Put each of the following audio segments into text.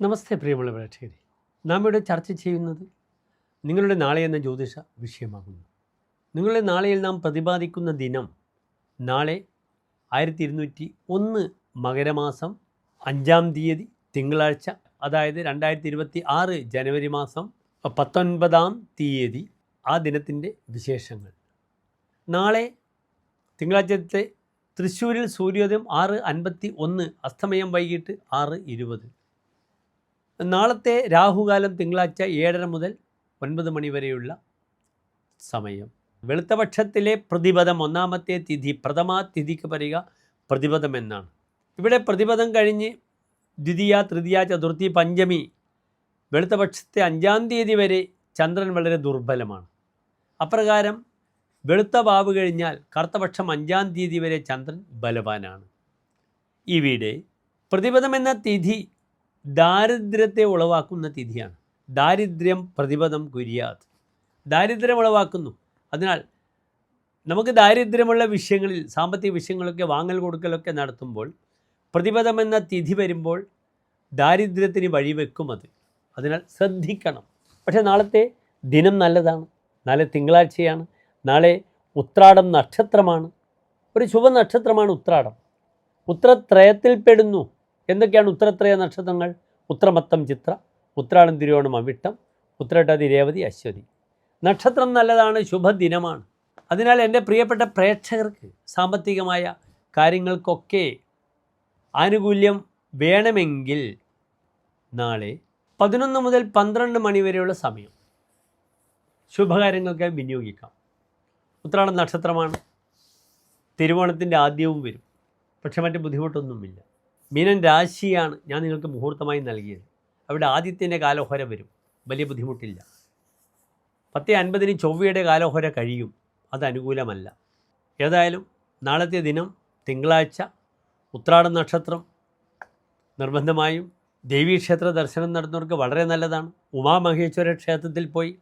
നമസ്തേ പ്രിയമുള്ള പ്രേക്ഷകരെ നാം ഇവിടെ ചർച്ച ചെയ്യുന്നത് നിങ്ങളുടെ നാളെ എന്ന ജ്യോതിഷ വിഷയമാകുന്നു. നിങ്ങളുടെ നാളെയിൽ നാം പ്രതിപാദിക്കുന്ന ദിനം നാളെ ആയിരത്തി ഇരുന്നൂറ്റി ഒന്ന് മകരമാസം അഞ്ചാം തീയതി തിങ്കളാഴ്ച അതായത് രണ്ടായിരത്തി ഇരുപത്തി ആറ് ജനുവരി മാസം പത്തൊൻപതാം തീയതി ആ ദിനത്തിന്റെ വിശേഷങ്ങൾ. നാളെ തിങ്കളാഴ്ചത്തെ തൃശ്ശൂരിൽ സൂര്യോദയം ആറ് അൻപത്തി ഒന്ന് അസ്തമയം വൈകിട്ട് ആറ് ഇരുപത്. നാളത്തെ രാഹുകാലം തിങ്കളാഴ്ച ഏഴര മുതൽ ഒൻപത് മണി വരെയുള്ള സമയം. വെളുത്തപക്ഷത്തിലെ പ്രതിപദം ഒന്നാമത്തെ തിഥി പ്രഥമാ തിഥിക്ക് പറയുക പ്രതിപദം എന്നാണ്. ഇവിടെ പ്രതിപദം കഴിഞ്ഞ് ദ്വിതീയ തൃതീയ ചതുർത്ഥി പഞ്ചമി വെളുത്തപക്ഷത്തെ അഞ്ചാം തീയതി വരെ ചന്ദ്രൻ വളരെ ദുർബലമാണ്. അപ്രകാരം വെളുത്ത വാവ് കഴിഞ്ഞാൽ കറുത്തപക്ഷം അഞ്ചാം തീയതി വരെ ചന്ദ്രൻ ബലവാനാണ്. ഇവിടെ പ്രതിപദം എന്ന തിഥി ദാരിദ്ര്യത്തെ ഉളവാക്കുന്ന തിഥിയാണ്. ദാരിദ്ര്യം പ്രതിപദം കുര്യാത്. ദാരിദ്ര്യം ഉളവാക്കുന്നു. അതിനാൽ നമുക്ക് ദാരിദ്ര്യമുള്ള വിഷയങ്ങളിൽ സാമ്പത്തിക വിഷയങ്ങളൊക്കെ വാങ്ങൽ കൊടുക്കലൊക്കെ നടത്തുമ്പോൾ പ്രതിപദം എന്ന തിഥി വരുമ്പോൾ ദാരിദ്ര്യത്തിന് വഴിവെക്കും അത്. അതിനാൽ ശ്രദ്ധിക്കണം. പക്ഷേ നാളത്തെ ദിനം നല്ലതാണ്. നാളെ തിങ്കളാഴ്ചയാണ്. നാളെ ഉത്രാടം നക്ഷത്രമാണ്. ഒരു ശുഭ നക്ഷത്രമാണ് ഉത്രാടം ഉത്രത്രയത്തിൽപ്പെടുന്നു എന്തൊക്കെയാണ് ഉത്തരത്രയ നക്ഷത്രങ്ങൾ? ഉത്രമത്തം ചിത്ര ഉത്രാടം തിരുവോണം അവിട്ടം ഉത്രട്ടാതി രേവതി അശ്വതി. നക്ഷത്രം നല്ലതാണ് ശുഭദിനമാണ്. അതിനാൽ എന്റെ പ്രിയപ്പെട്ട പ്രേക്ഷകർക്ക് സാമ്പത്തികമായ കാര്യങ്ങൾക്കൊക്കെ ആനുകൂല്യം വേണമെങ്കിൽ നാളെ പതിനൊന്ന് മുതൽ പന്ത്രണ്ട് മണി വരെയുള്ള സമയം ശുഭകാര്യങ്ങൾക്ക് വിനിയോഗിക്കാം. ഉത്രാടം നക്ഷത്രമാണ് തിരുവോണത്തിന്റെ ആദ്യവും വരും. പക്ഷെ മറ്റ് ബുദ്ധിമുട്ടൊന്നുമില്ല. മീനൻ രാശിയാണ് ഞാൻ നിങ്ങൾക്ക് മുഹൂർത്തമായി നൽകിയത്. അവിടെ ആദിത്യന്റെ കാലോഹര വരും. വലിയ ബുദ്ധിമുട്ടില്ല. പത്ത് അൻപതിന് ചൊവ്വയുടെ കാലോഹര കഴിയും. അത് അനുകൂലമല്ല. ഏതായാലും നാളത്തെ ദിനം തിങ്കളാഴ്ച ഉത്രാട നക്ഷത്രം നിർബന്ധമായും ദേവീക്ഷേത്ര ദർശനം നടത്തുന്നവർക്ക് വളരെ നല്ലതാണ്. ഉമാമഹേശ്വര ക്ഷേത്രത്തിൽ പോയി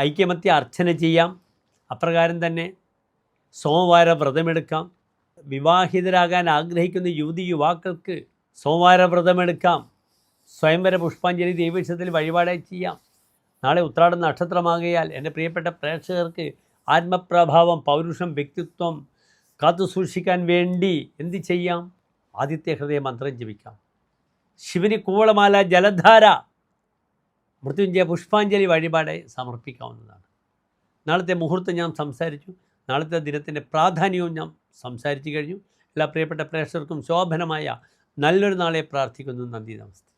ഐക്യമത്യ അർച്ചന ചെയ്യാം. അപ്രകാരം തന്നെ സോമവാര വ്രതമെടുക്കാം. വിവാഹിതരാകാൻ ആഗ്രഹിക്കുന്ന യുവതി യുവാക്കൾക്ക് സോമവാര വ്രതമെടുക്കാം സ്വയംവര പുഷ്പാഞ്ജലി ദൈവക്ഷത്തിൽ വഴിപാടായി ചെയ്യാം. നാളെ ഉത്രാടം നക്ഷത്രമാകയാൽ എന്റെ പ്രിയപ്പെട്ട പ്രേക്ഷകർക്ക് ആത്മപ്രഭാവം പൗരുഷം വ്യക്തിത്വം കാത്തുസൂക്ഷിക്കാൻ വേണ്ടി എന്ത് ചെയ്യാം? ആദിത്യ ഹൃദയ മന്ത്രം ജപിക്കാം. ശിവന് കൂവളമാല ജലധാര മൃത്യുഞ്ജയ പുഷ്പാഞ്ജലി വഴിപാടെ സമർപ്പിക്കാവുന്നതാണ്. നാളത്തെ മുഹൂർത്തം ഞാൻ സംസാരിച്ചു. നാളത്തെ ദിനത്തിന്റെ പ്രാധാന്യവും ഞാൻ സംസാരിച്ചു കഴിഞ്ഞു. എല്ലാ പ്രിയപ്പെട്ട പ്രേക്ഷകർക്കും ശോഭനമായ നല്ലൊരു നാളെ പ്രാർത്ഥിക്കുന്നു. നന്ദി നമസ്തേ.